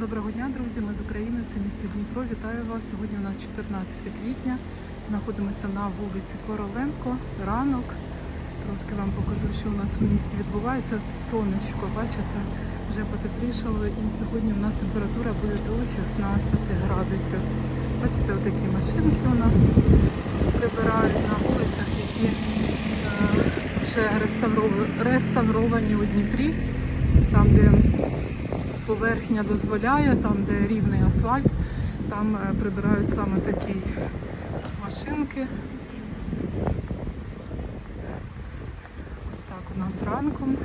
Доброго дня, друзі! Ми з України, це місто Дніпро. Вітаю вас. Сьогодні у нас 14 квітня. Знаходимося на вулиці Короленко. Ранок. Трошки вам покажу, що у нас в місті відбувається. Сонечко, бачите, вже потеплішало. І сьогодні у нас температура буде до 16 градусів. Bачите, отакі машинки у нас прибирають на вулицях, які е, вже реставровані у Дніпрі, там, де поверхня дозволяє, там, де рівний асфальт, там е, прибирають саме такі машинки. Ось так у нас ранком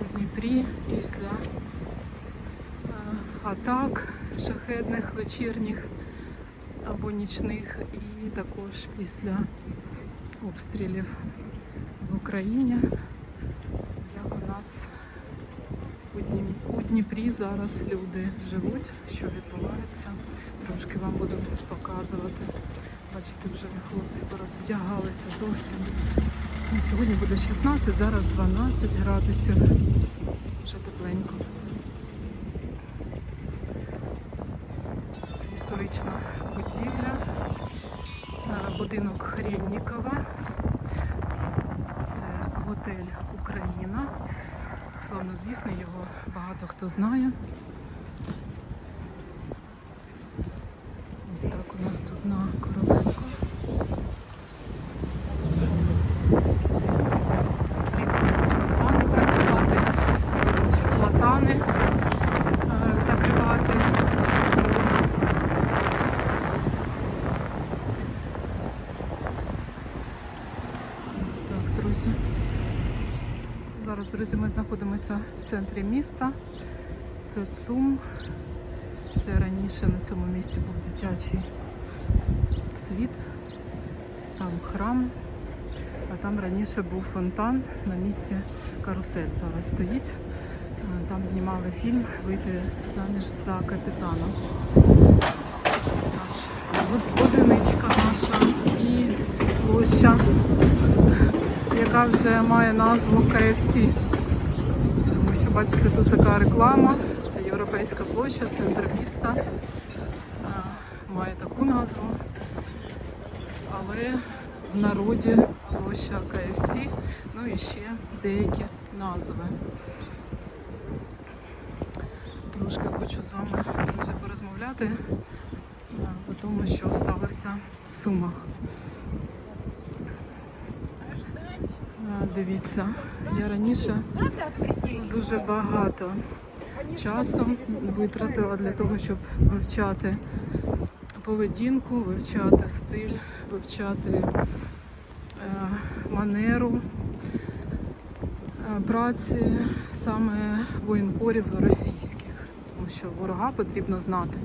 у Дніпрі після е, атак шахедних вечірніх або нічних, і також після обстрілів в Україні, як у нас у Дніпрі зараз люди живуть, що відбувається. Трошки вам буду показувати. Бачите, вже хлопці порозтягалися зовсім. Ну, Сьогодні буде 16, зараз 12 градусів. Вже тепленько. Це історична будівля. Будинок Хрєннікова. Це готель Україна. Славнозвісний, його багато хто знає. Ось так у нас тут на Короленко. Влітку фонтани працювати, будуть платани е, закривати. Ось так, друзі. Зараз, друзі, ми знаходимося в центрі міста. Це ЦУМ. Це раніше на цьому місці був дитячий світ, там храм, а там раніше був фонтан на місці карусель. Зараз стоїть. Е, Там знімали фільм Вийти заміж за капітана. Наш одиничка наша і площа яка вже має назву KFC. Тому що бачите, тут така реклама, це європейська площа, центр міста. Має таку назву. Але в народі площа KFC, ну і ще деякі назви. Трошки хочу з вами, друзі, порозмовляти по тому, що сталося в Сумах. А, Дивіться, я раніше дуже багато часу витратила для того, щоб вивчати поведінку, вивчати стиль, вивчати е, манеру е, праці саме воєнкорів російських, тому що ворога потрібно знати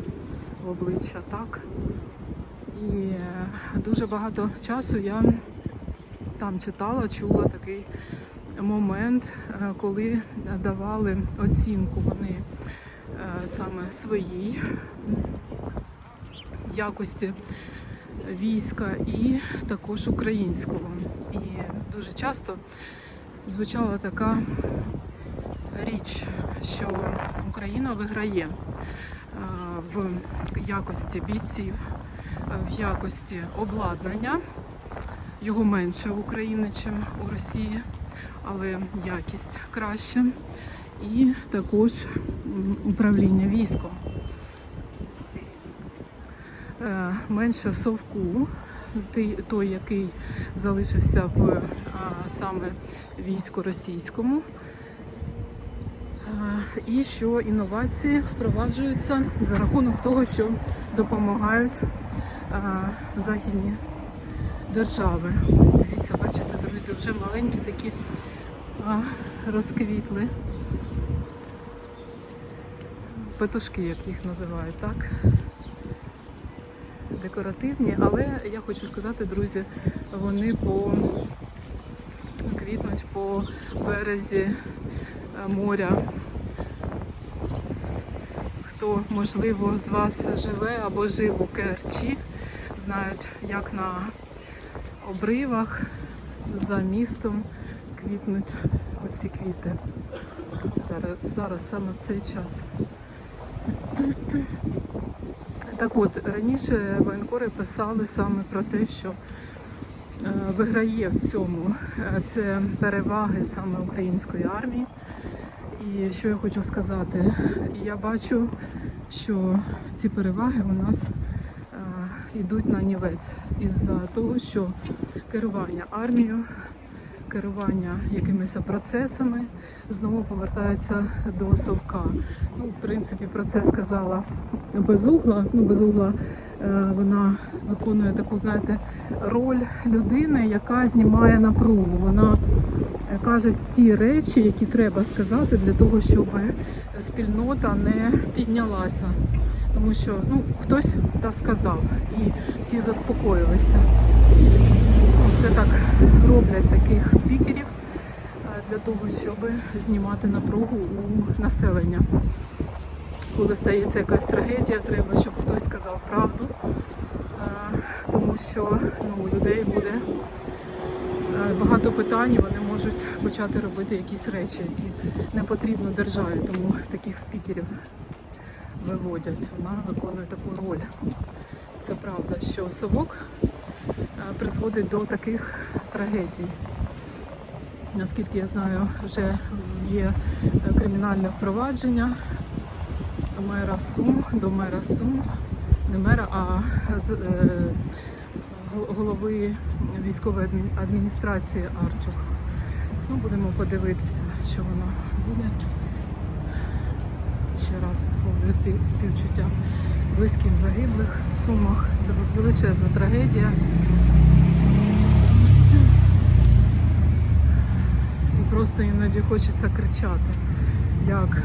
в обличчя, так? І е, дуже багато часу я там читала, чула такий момент, е, коли давали оцінку вони е, саме своїй якості війська і також українського. І дуже часто звучала така річ, що Україна виграє е, в якості бійців, в якості обладнання. Його менше в Україні, ніж у Росії, але якість краща. І також управління військом. Е, Менше совку, той, який залишився в саме війську російському. Е, І що інновації впроваджуються за рахунок того, що допомагають е, західні держави. Ось дивіться, бачите, друзі, вже маленькі такі а, розквітли. Петушки, як їх називають, так? Декоративні, але я хочу сказати, друзі, вони по квітнуть по березі е, моря. Хто, можливо, з вас живе або жив у Керчі, знають, як на обривах за містом квітнуть оці квіти. Зараз, зараз саме в цей час. Так от, раніше воєнкори писали саме про те, що е, виграє в цьому е, це переваги саме української армії. І що я хочу сказати, я бачу, що ці переваги у нас йдуть на нівець із-за того, що керування армією, керування якимись процесами знову повертається до совка. Ну, в принципі, про це сказала Безугла. Ну, Безугла е, вона виконує таку, знаєте, роль людини, яка знімає напругу. Вона е, каже ті речі, які треба сказати для того, щоб спільнота не піднялася. Тому що ну, хтось та сказав, і всі заспокоїлися. Ну, Це так роблять таких спікерів е, для того, щоб знімати напругу у населення. Коли стається якась трагедія, треба, щоб хтось сказав правду, е, тому що ну, у людей буде е, багато питань, і вони можуть почати робити якісь речі, які не потрібно державі, тому таких спікерів виводять. Вона виконує таку роль. Це правда, що совок призводить до таких трагедій. Наскільки я знаю, вже є е, кримінальне впровадження мера Сум, до мера Сум, не мера, а з- е, голови військової адмі- адміністрації Арчух. Ну, будемо подивитися, що воно буде. Ще раз висловлюю співчуття близьким загиблих в Сумах. Це величезна трагедія. Просто іноді хочеться кричати, як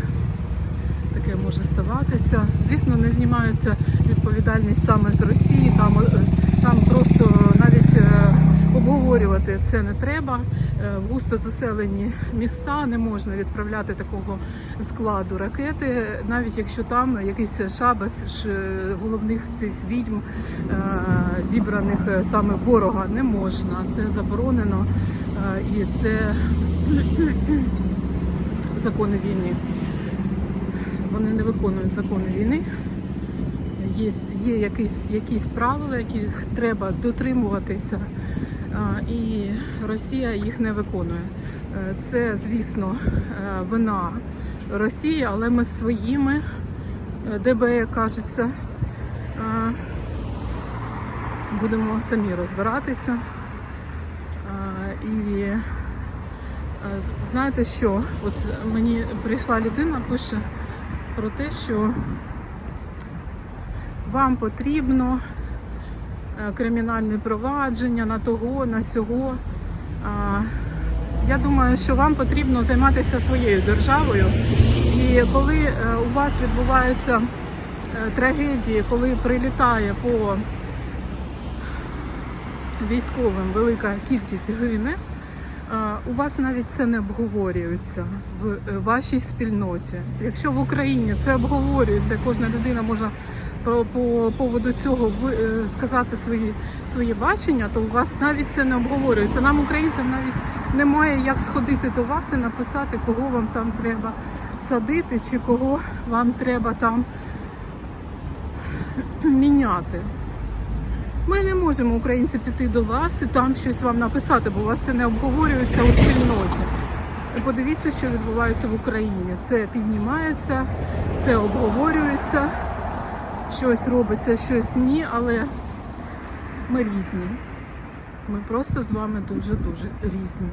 таке може ставатися. Звісно, не знімається відповідальність саме з Росії. Там, е, там просто навіть е, обговорювати це не треба. Е, В густо заселені міста не можна відправляти такого складу ракети, навіть якщо там якийсь шабас головних цих відьм, зібраних саме ворога, не можна. Це заборонено і це закони війни вони не виконують закони війни. Є, є якісь, якісь правила, яких треба дотримуватися, і Росія їх не виконує. Е, Це, звісно, е, вина Росії, але ми своїми, е, ДБ, кажеться, будемо самі розбиратися. І знаєте що? От мені прийшла людина, пише про те, що вам потрібно е, кримінальне провадження на того, на сього. Я думаю, що вам потрібно займатися своєю державою. І коли е, у вас відбуваються е, трагедії, коли прилітає по військовим велика кількість гине, У вас навіть це не обговорюється в е, вашій спільноті. Якщо в Україні це обговорюється, кожна людина може по, по поводу цього е, сказати свої, своє бачення, то у вас навіть це не обговорюється. Нам, українцям, навіть немає як сходити до вас і написати, кого вам там треба садити, чи кого вам треба там міняти. Ми не можемо, українці, піти до вас і там щось вам написати, бо у вас це не обговорюється у спільноті. Подивіться, що відбувається в Україні. Це піднімається, це обговорюється, щось робиться, щось ні, але ми різні. Ми просто з вами дуже-дуже різні.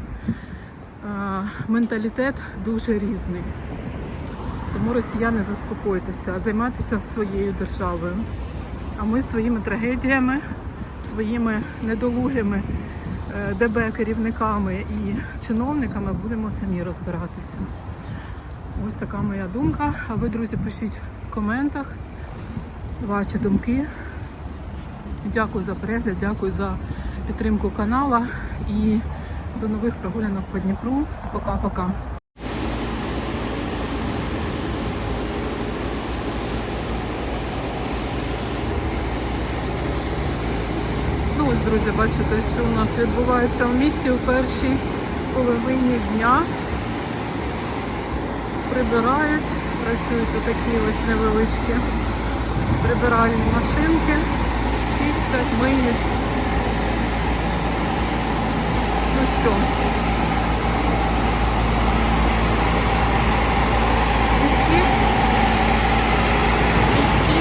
Менталітет дуже різний. Тому росіяни заспокойтеся, займайтеся своєю державою. А ми своїми трагедіями, своїми недолугими е, ДБ керівниками і чиновниками будемо самі розбиратися. Ось така моя думка. А ви, друзі, пишіть в коментах ваші думки. Дякую за перегляд, дякую за підтримку канала і до нових прогулянок по Дніпру. Пока-пока. Ось, друзі, бачите, що у нас відбувається в місті у першій половині дня. Прибирають, Працюють отакі ось невеличкі прибиральні машинки, чистять, миють. Ну що? Міські? Міські?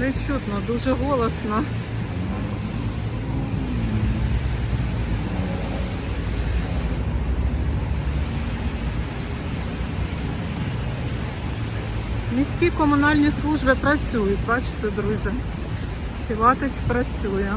Не чутно, дуже голосно. Міські комунальні служби працюють, бачите, друзі. Філатич працює.